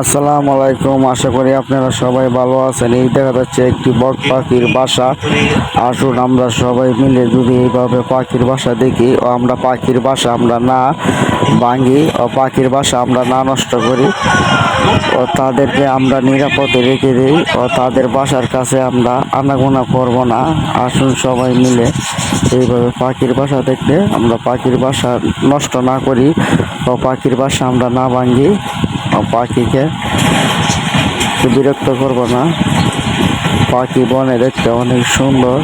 আসসালামু আলাইকুম। আশা করি আপনারা সবাই ভালো আছেন। এই দেখা যাচ্ছে একটি বক পাখির বাসা। আসুন আমরা সবাই মিলে যদি এইভাবে পাখির বাসা দেখি, ও আমরা পাখির বাসা আমরা না ভাঙি, ও পাখির বাসা আমরা না নষ্ট করি, ও তাদেরকে আমরা নিরাপদে রেখে দিই, ও তাদের বাসার কাছে আমরা আনাগোনা করব না। আসুন সবাই মিলে এইভাবে পাখির বাসা দেখতে, আমরা পাখির বাসা নষ্ট না করি, ও পাখির বাসা আমরা না ভাঙি, ও পাখিকে বিরক্ত করব না। পাখি বনে দেখতে অনেক সুন্দর।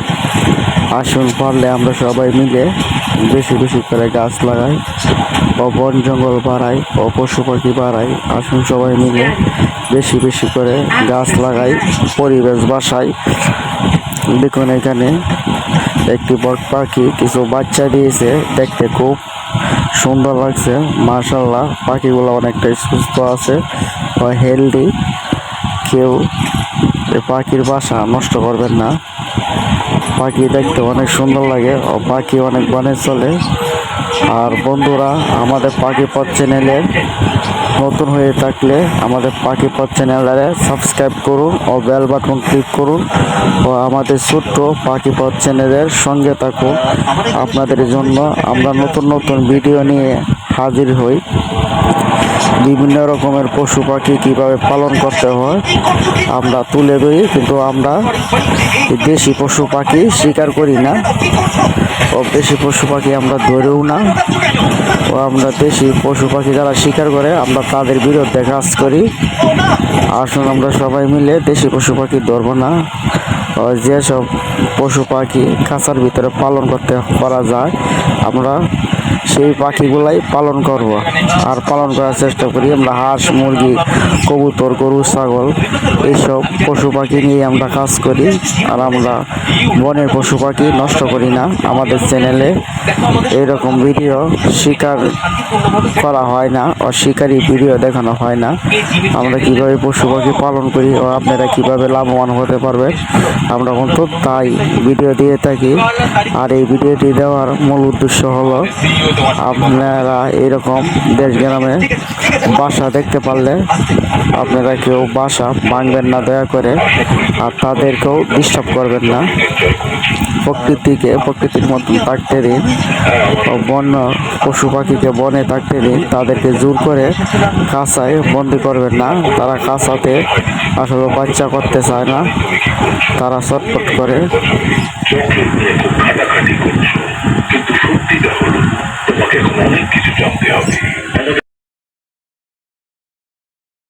আসুন পারলে আমরা সবাই মিলে বেশি বেশি করে গাছ লাগাই, ও বন জঙ্গল বাড়াই, ও পশু পাখি বাড়াই, আসুন সবাই মিলে বেশি বেশি করে গাছ লাগাই, পরিবেশ বাসাই। দেখুন এখানে একটি বক পাখি, কিছু বাচ্চা দিয়েছে, দেখতে খুব সুন্দর লাগছে মার্শাল্লাহ পাখিগুলো অনেকটা সুস্থ আছে বা হেলদি কেউ পাখির বাসা নষ্ট করবেন না। পাখি দেখতে অনেক সুন্দর লাগে ও পাখি অনেক বনে চলে। আর বন্ধুরা, আমাদের পাখি পথ চ্যানেলে নতুন হয়ে থাকলে আমাদের পাখি পথ চ্যানেলে সাবস্ক্রাইব করুন ও বেল বাটন ক্লিক করুন ও আমাদের ছোট্ট পাখি পথ চ্যানেলের সঙ্গে থাকুন। আপনাদের জন্য আমরা নতুন নতুন ভিডিও নিয়ে হাজির হই। বিভিন্ন রকমের পশু পাখি কীভাবে পালন করতে হয়, আমরা তুলে ধরি, কিন্তু আমরা দেশি পশু পাখি শিকার করি না। ও দেশি পশু পাখি আমরা ধরেও না। ও আমরা দেশি পশু পাখি যারা শিকার করে, আমরা তাদের বিরুদ্ধে কাজ করি। আসুন আমরা সবাই মিলে দেশি পশু পাখি ধরবো না। যেসব পশু পাখি খাঁচার ভিতরে পালন করতে করা যায়, আমরা সেই পাখিগুলাই পালন করব। আর পালন করার চেষ্টা করি আমরা, হাঁস, মুরগি, কবুতর, গরু, ছাগল, এইসব পশু পাখি নিয়ে আমরা কাজ করি। আর আমরা বনের পশু পাখি নষ্ট করি না। আমাদের চ্যানেলে এইরকম ভিডিও শিকার করা হয় না ও শিকারি ভিডিও দেখানো হয় না। আমরা কীভাবে পশু পাখি পালন করি ও আপনারা কীভাবে লাভবান হতে পারবেন, আমরা কিন্তু তাই ভিডিও দিয়ে থাকি। আর এই ভিডিওটি দেওয়ার মূল উদ্দেশ্য হলো আপনারা এরকম দেশ গ্রামে বাসা দেখতে পারলে আপনারা কেউ বাসা ভাঙবেন না, দয়া করে। আর তাদেরকেও ডিস্টার্ব করবেন না। প্রকৃতিকে, প্রকৃতির মতন থাকতে দিন। বন্য পশু পাখিকে বনে থাকতে দিন। তাদেরকে জোর করে কাঁচায় বন্দি করবেন না। তারা কাঁচাতে আসলে বাচ্চা করতে চায় না। তারা চটপট করে। কিন্তু